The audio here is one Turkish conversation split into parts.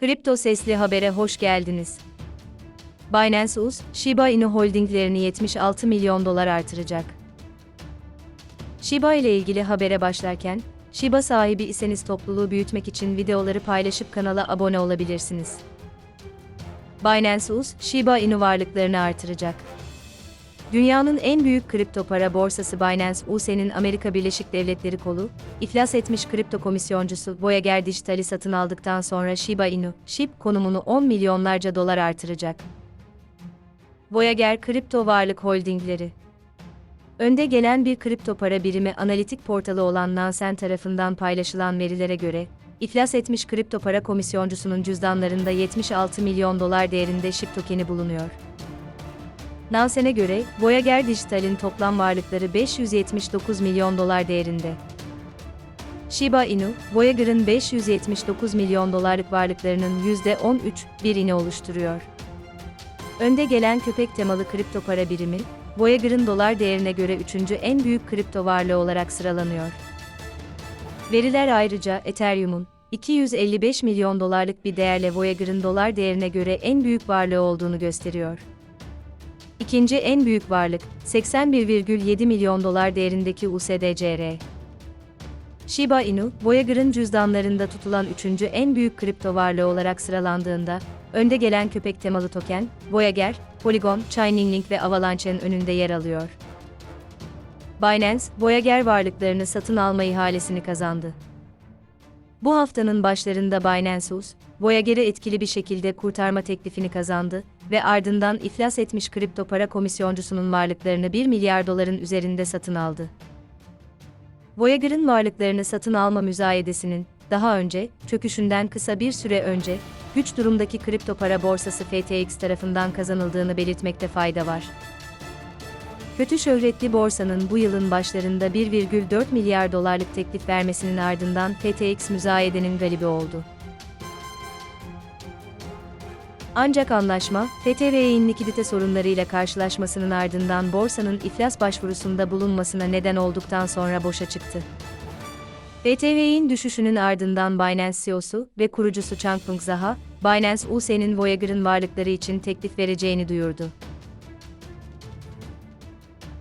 Kripto Sesli Haber'e hoş geldiniz. Binance US, Shiba Inu holdinglerini 76 milyon dolar artıracak. Shiba ile ilgili habere başlarken, Shiba sahibi iseniz topluluğu büyütmek için videoları paylaşıp kanala abone olabilirsiniz. Binance US, Shiba Inu varlıklarını artıracak. Dünyanın en büyük kripto para borsası Binance US'nin Amerika Birleşik Devletleri kolu, iflas etmiş kripto komisyoncusu Voyager Digital'i satın aldıktan sonra Shiba Inu, SHIB konumunu 10 milyonlarca dolar artıracak. Voyager Kripto Varlık Holdingleri Önde gelen bir kripto para birimi analitik portalı olan Nansen tarafından paylaşılan verilere göre, iflas etmiş kripto para komisyoncusunun cüzdanlarında 76 milyon dolar değerinde SHIB tokeni bulunuyor. Nansen'e göre, Voyager Digital'in toplam varlıkları 579 milyon dolar değerinde. Shiba Inu, Voyager'ın 579 milyon dolarlık varlıklarının %13,1'ini oluşturuyor. Önde gelen köpek temalı kripto para birimi, Voyager'ın dolar değerine göre üçüncü en büyük kripto varlığı olarak sıralanıyor. Veriler ayrıca Ethereum'un 255 milyon dolarlık bir değerle Voyager'ın dolar değerine göre en büyük varlığı olduğunu gösteriyor. İkinci en büyük varlık, 81,7 milyon dolar değerindeki USDCR. Shiba Inu, Voyager'ın cüzdanlarında tutulan üçüncü en büyük kripto varlığı olarak sıralandığında, önde gelen köpek temalı token, Voyager, Polygon, Chainlink ve Avalanche'ın önünde yer alıyor. Binance, Voyager varlıklarını satın alma ihalesini kazandı. Bu haftanın başlarında Binance US, Voyager'i etkili bir şekilde kurtarma teklifini kazandı ve ardından iflas etmiş kripto para komisyoncusunun varlıklarını 1 milyar doların üzerinde satın aldı. Voyager'ın varlıklarını satın alma müzayedesinin, daha önce, çöküşünden kısa bir süre önce, güç durumdaki kripto para borsası FTX tarafından kazanıldığını belirtmekte fayda var. Kötü şöhretli borsanın bu yılın başlarında 1,4 milyar dolarlık teklif vermesinin ardından FTX müzayedenin galibi oldu. Ancak anlaşma, FTV'nin likidite sorunlarıyla karşılaşmasının ardından borsanın iflas başvurusunda bulunmasına neden olduktan sonra boşa çıktı. FTV'nin düşüşünün ardından Binance CEO'su ve kurucusu Changpeng Zhao, Binance US'nin Voyager'ın varlıkları için teklif vereceğini duyurdu.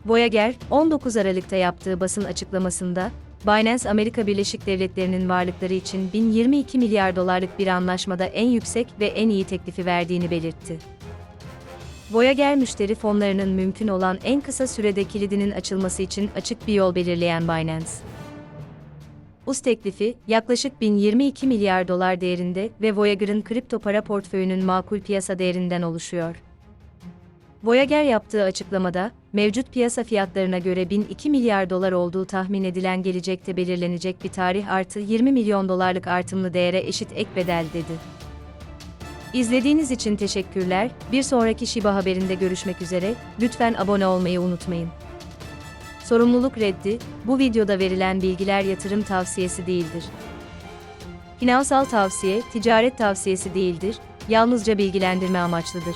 Voyager, 19 Aralık'ta yaptığı basın açıklamasında, Binance Amerika Birleşik Devletleri'nin varlıkları için 1022 milyar dolarlık bir anlaşmada en yüksek ve en iyi teklifi verdiğini belirtti. Voyager müşteri fonlarının mümkün olan en kısa sürede kilidinin açılması için açık bir yol belirleyen Binance. US teklifi, yaklaşık 1022 milyar dolar değerinde ve Voyager'ın kripto para portföyünün makul piyasa değerinden oluşuyor. Voyager yaptığı açıklamada, mevcut piyasa fiyatlarına göre 1002 milyar dolar olduğu tahmin edilen gelecekte belirlenecek bir tarih artı 20 milyon dolarlık artımlı değere eşit ek bedel dedi. İzlediğiniz için teşekkürler, bir sonraki Shiba haberinde görüşmek üzere, lütfen abone olmayı unutmayın. Sorumluluk reddi, bu videoda verilen bilgiler yatırım tavsiyesi değildir. Finansal tavsiye, ticaret tavsiyesi değildir, yalnızca bilgilendirme amaçlıdır.